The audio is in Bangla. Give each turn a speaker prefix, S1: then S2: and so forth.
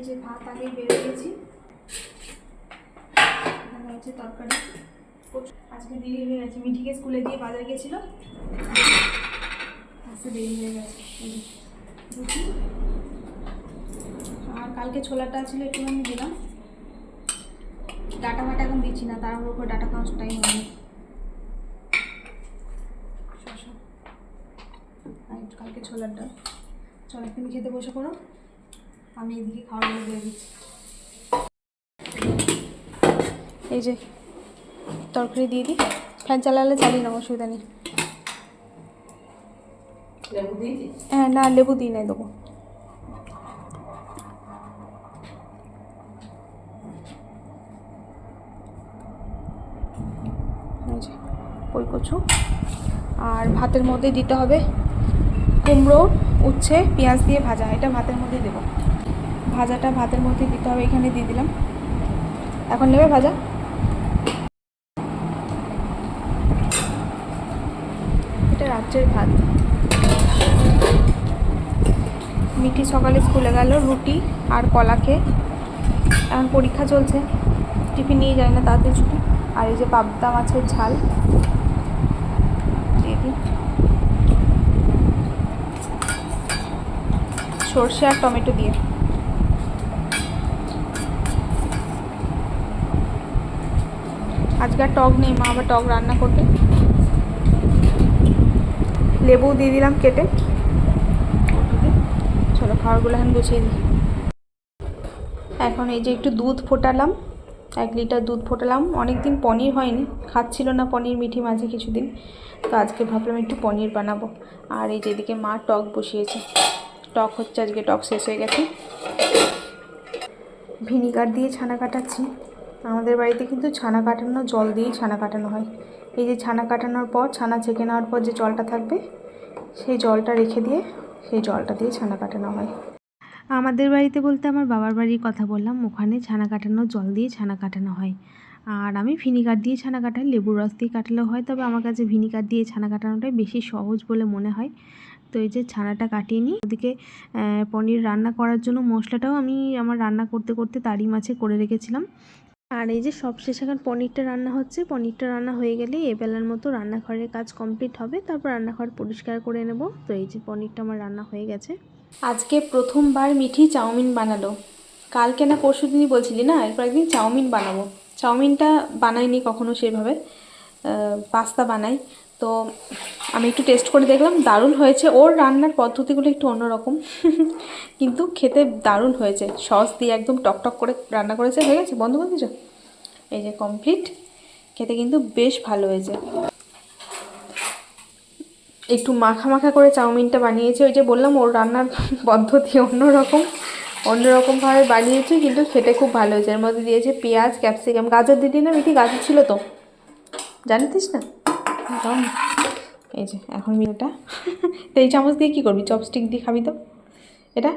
S1: এই যে ভাত আগে বেড়ে গেছি। হচ্ছে তরকারি। আজকে দেরি হয়ে গেছে। মিঠিকে স্কুলে দিয়ে বাজার গেছিল আসতে দেরি হয়ে গেছে। আর কালকে ছোলাটা ছিল একটু আমি দিলাম। ডাটা ফাটা এখন দিচ্ছি না তার উপর ডাটা খাওয়ার টাইম হয়নি। কালকে ছোলার ডাল তুমি খেতে বসে পড়ো। আমি এদিকে খাওয়াগুলো দিয়ে দিচ্ছি এই যে তরকারি দিয়ে দিই। ফ্যান চালালে চালিয়ে নেব অসুবিধা নেই। হ্যাঁ না লেবু দিই নাই দেবো। এই যে ওই কচু। আর ভাতের মধ্যে দিতে হবে কুমড়ো উচ্ছে পেঁয়াজ দিয়ে ভাজা। এটা ভাতের মধ্যে দেবো। ভাজাটা ভাতের মধ্যে দিতে হবে, এখানে দিয়ে দিলাম। এখন নেবে ভাজা? এটা রাত্রের ভাত। মিঠি সকালে স্কুলে গেল, রুটি আর কলা খেয়ে। এখন পরীক্ষা চলছে, টিফিন নিয়ে যায় না তাদের ছুটি। আর এই যে পাবদা মাছের ঝাল সর্ষে আর টমেটো দিয়ে। আজকে আর টক নেই, মা আবার টক রান্না করবে। লেবু দিয়ে দিলাম কেটে। চলো খাবারগুলো এখন গুছিয়ে দিই এখন এই যে একটু দুধ ফোটালাম, এক লিটার দুধ ফোটালাম। অনেক দিন পনির হয়নি, খাচ্ছিল না পনির মিঠি মাঝে কিছুদিন। তো আজকে ভাবলাম একটু পনির বানাবো। আর এই যেদিকে মা টক বসিয়েছে। টক হচ্ছে আজকে টক শেষ হয়ে গেছে। ভিনিগার দিয়ে ছানা কাটাচ্ছি। আমাদের বাড়িতে কিন্তু ছানা কাটানো, জল দিয়েই ছানা কাটানো হয়। এই যে ছানা কাটানোর পর, ছানা ছেঁকে নেওয়ার পর যে জলটা থাকবে, সেই জলটা রেখে দিয়ে সেই জলটা দিয়ে ছানা কাটানো হয়।
S2: আমাদের বাড়িতে বলতে আমার বাবার বাড়ির কথা বললাম, ওখানে ছানা কাটানো, জল দিয়ে ছানা কাটানো হয়। আর আমি ভিনিগার দিয়ে ছানা কাটাই, লেবুর রস দিয়ে কাটালেও হয়, তবে আমার কাছে ভিনিগার দিয়ে ছানা কাটানোটাই বেশি সহজ বলে মনে হয়। তো এই যে ছানাটা কাটিয়ে নিই, ওদিকে পনির রান্না করার জন্য মশলাটাও আমি আমার রান্না করতে করতে তারই মাছে করে রেখেছিলাম। আর এই যে সবশেষ এখন পনিরটা রান্না হচ্ছে, পনিরটা রান্না হয়ে গেলে এবেলার মতো রান্নাঘরের কাজ কমপ্লিট হবে। তারপর রান্নাঘর পরিষ্কার করে নেব। তো এই যে পনিরটা আমার রান্না হয়ে গেছে।
S1: আজকে প্রথমবার মিঠি চাউমিন বানালো। কালকে না পরশু দিনই বলছিলি না? এরপর একদিন চাউমিন বানাবো। চাউমিনটা বানাইনি কখনো সেভাবে। পাস্তা বানাই। তো আমি একটু টেস্ট করে দেখলাম, দারুণ হয়েছে। ওর রান্নার পদ্ধতিগুলো একটু অন্যরকম, কিন্তু খেতে দারুণ হয়েছে। সস দিয়ে একদম টকটক করে রান্না করেছে, হয়ে গেছে? বন্ধ দিয়েছ? এই যে কমপ্লিট খেতে কিন্তু বেশ ভালো হয়েছে। একটু মাখা মাখা করে চাউমিনটা বানিয়েছি। ওই যে বললাম, ওর রান্নার পদ্ধতি অন্যরকম অন্যরকমভাবে বানিয়েছি, কিন্তু খেতে খুব ভালো হয়েছে। এর মধ্যে দিয়েছে পেঁয়াজ, ক্যাপসিকাম। গাজর দিদি না মিঠি গাজর ছিল তো? জানিস না? এই যে, এখন এটা তো এই চামচ দিয়ে কী করবি? চপস্টিক দিয়ে খাবি তো। এটা?